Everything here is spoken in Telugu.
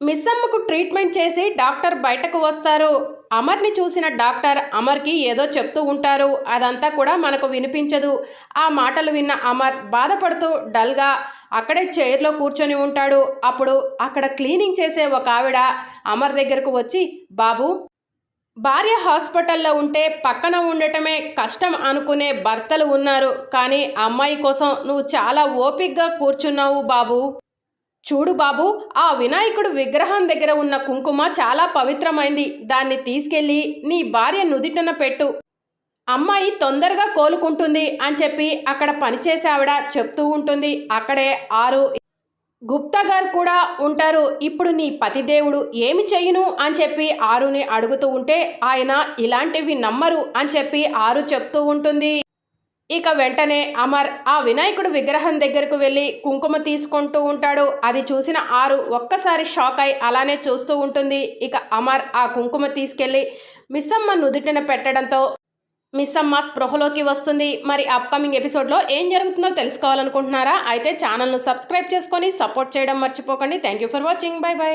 మిస్సమ్మకు ట్రీట్మెంట్ చేసి డాక్టర్ బయటకు వస్తారు. అమర్ని చూసిన డాక్టర్ అమర్కి ఏదో చెప్తూ ఉంటారు. అదంతా కూడా మనకు వినిపించదు. ఆ మాటలు విన్న అమర్ బాధపడుతూ డల్గా అక్కడే చైర్లో కూర్చొని ఉంటాడు. అప్పుడు అక్కడ క్లీనింగ్ చేసే ఒక ఆవిడ అమర్ దగ్గరకు వచ్చి బాబు భార్య హాస్పిటల్లో ఉంటే పక్కన ఉండటమే కష్టం అనుకునే భర్తలు ఉన్నారు. కానీ అమ్మాయి కోసం నువ్వు చాలా ఓపిగ్గా కూర్చున్నావు బాబు. చూడు బాబు ఆ వినాయకుడు విగ్రహం దగ్గర ఉన్న కుంకుమ చాలా పవిత్రమైంది. దాన్ని తీసుకెళ్ళి నీ భార్య నుదిటన పెట్టు. అమ్మాయి తొందరగా కోలుకుంటుంది అని చెప్పి అక్కడ పనిచేసేవిడ చెప్తూ ఉంటుంది. అక్కడే ఆరు గుప్తా గారు కూడా ఉంటారు. ఇప్పుడు నీ పతిదేవుడు ఏమి చెయ్యును అని చెప్పి ఆరుని అడుగుతూ ఉంటే ఆయన ఇలాంటివి నమ్మరు అని చెప్పి ఆరు చెప్తూ ఉంటుంది. ఇక వెంటనే అమర్ ఆ వినాయకుడు విగ్రహం దగ్గరకు వెళ్ళి కుంకుమ తీసుకుంటూ ఉంటాడు. అది చూసిన ఆరు ఒక్కసారి షాక్ అయి అలానే చూస్తూ ఉంటుంది. ఇక అమర్ ఆ కుంకుమ తీసుకెళ్ళి మిస్సమ్మ నుదుటిన పెట్టడంతో మిస్సమ్మ స్పృహలోకి వస్తుంది. మరి అప్కమింగ్ ఎపిసోడ్లో ఏం జరుగుతుందో తెలుసుకోవాలనుకుంటున్నారా? అయితే ఛానల్ను సబ్స్క్రైబ్ చేసుకొని సపోర్ట్ చేయడం మర్చిపోకండి. Thank you for watching bye bye